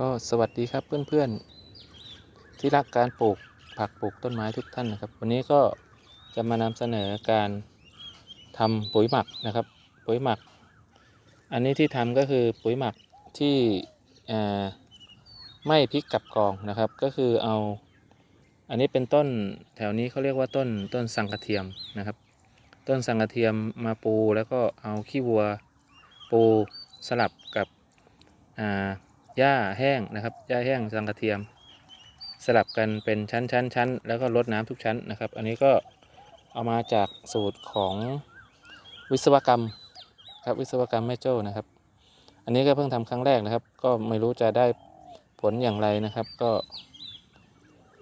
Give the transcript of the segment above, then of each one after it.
ก็สวัสดีครับเพื่อนๆ ที่รักการปลูกผักปลูกต้นไม้ทุกท่านนะครับ วันนี้ก็จะมานำเสนอการทำปุ๋ยหมักนะครับ ปุ๋ยหมัก อันนี้ที่ทำก็คือปุ๋ยหมักที่ไม่พริกกับกองนะครับ ก็คือเอา อันนี้เป็นต้นแถวนี้เขาเรียกว่าต้นต้นสังกะเทียมนะครับ ต้นสังกะเทียมมาปูแล้วก็เอาขี้วัวปูสลับกับอ่า หญ้าแห้งนะครับหญ้าแห้งสังกะเทียม สลับกันเป็นชั้นชั้นชั้นแล้วก็รดน้ำทุกชั้นนะครับ อันนี้ก็เอามาจากสูตรของวิศวกรรมครับวิศวกรรมแม่โจ้นะครับ อันนี้ก็เพิ่งทำครั้งแรกนะครับ ก็ไม่รู้จะได้ผลอย่างไรนะครับ ก็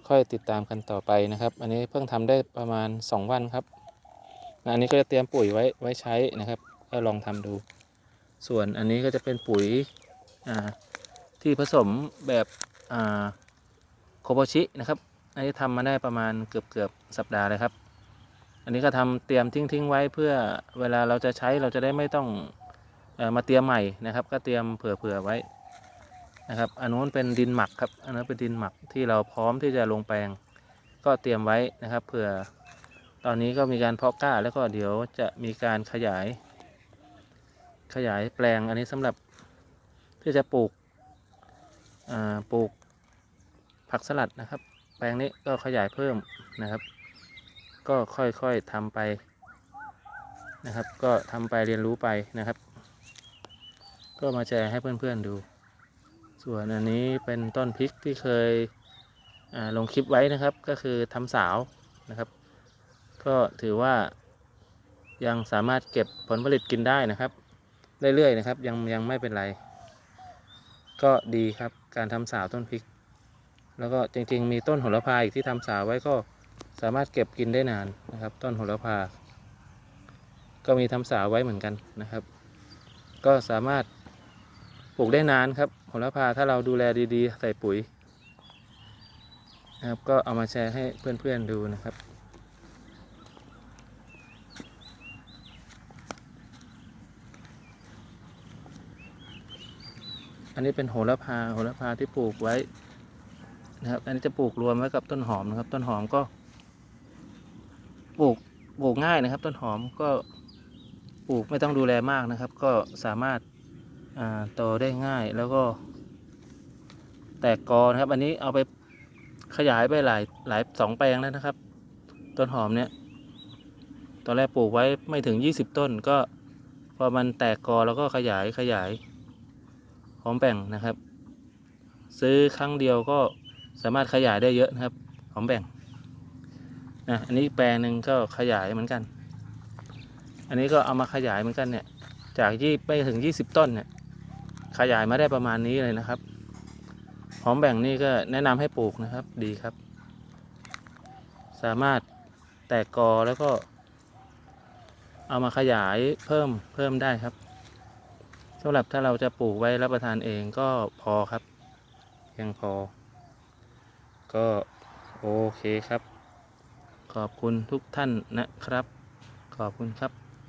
ค่อยติดตามกันต่อไปนะครับ อันนี้เพิ่งทำได้ประมาณ 2 วันครับอันนี้ก็จะเตรียมปุ๋ยไว้ไว้ใช้นะครับ ก็ลองทำดู ส่วนอันนี้ก็จะเป็นปุ๋ยอ่า ที่ผสมแบบโคโบชินะครับ อันนี้ทำมาได้ประมาณเกือบเกือบสัปดาห์เลยครับ อันนี้ก็ทำเตรียมทิ้งทิ้งไว้เพื่อเวลาเราจะใช้เราจะได้ไม่ต้องอมาเตรียมใหม่นะครับ ก็เตรียมเผื่อเผื่อไว้นะครับ อันนู้นเป็นดินหมักครับ อันนั้นเป็นดินหมักที่เราพร้อมที่จะลงแปลง ก็เตรียมไว้นะครับเผื่อตอนนี้ก็มีการเพาะกล้าแล้วก็เดี๋ยวจะมีการขยาย ขยายแปลงอันนี้สำหรับที่จะปลูก ปลูกผักสลัดนะครับ แปลงนี้ก็ขยายเพิ่มนะครับ ก็ค่อยๆทำไปนะครับ ก็ทำไปเรียนรู้ไปนะครับ ก็มาแชร์ให้เพื่อนๆดู ส่วนอันนี้เป็นต้นพริกที่เคยลงคลิปไว้นะครับ ก็คือทำสาวนะครับ ก็ถือว่ายังสามารถเก็บผลผลิตกินได้นะครับ เรื่อยๆนะครับ ยังยังไม่เป็นไร ก็ดีครับ การทำสาวต้นพริก แล้วก็จริง ๆ มีต้นโหระพาอีกที่ทำสาวไว้ก็สามารถเก็บกินได้นานนะครับ ต้นโหระพา ก็มีทำสาวไว้เหมือนกันนะครับ ก็สามารถปลูกได้นานครับโหระพาถ้าเราดูแลดีๆ ใส่ปุ๋ยนะครับก็เอามาแชร์ให้เพื่อนๆดูนะครับ อันนี้เป็นโหระพาโหระพาที่ปลูกไว้นะครับ อันนี้จะปลูกรวมไว้กับต้นหอมนะครับ ต้นหอมก็ ปลูกปลูกง่ายนะครับ ต้นหอมก็ปลูกไม่ต้องดูแลมากนะครับ ก็สามารถอ่าโตได้ง่ายแล้วก็ แตกกอนะครับ อันนี้เอาไปขยายไปหลายหลายสองแปลงแล้วนะครับ ต้นหอมเนี่ย ตอนแรกปลูกไว้ไม่ถึงยี่สิบต้นก็ พอมันแตกกอแล้วก็ขยายขยาย พร้อมแบ่งนะครับ ซื้อครั้งเดียวก็สามารถขยายได้เยอะนะครับพร้อมแบ่งนะอันนี้แปลงหนึ่งก็ขยายเหมือนกัน อันนี้ก็เอามาขยายเหมือนกันเนี่ยจากยี่ไปถึงยี่สิบต้นเนี่ยขยายมาได้ประมาณนี้เลยนะครับพร้อมแบ่งนี่ก็แนะนำให้ปลูกนะครับดีครับ สามารถแตกกอแล้วก็ เอามาขยายเพิ่มเพิ่มได้ครับ สำหรับถ้าเราจะปลูกไว้รับประทานเองก็พอครับ ยังพอ ก็โอเคครับ ขอบคุณทุกท่านนะครับ ขอบคุณครับ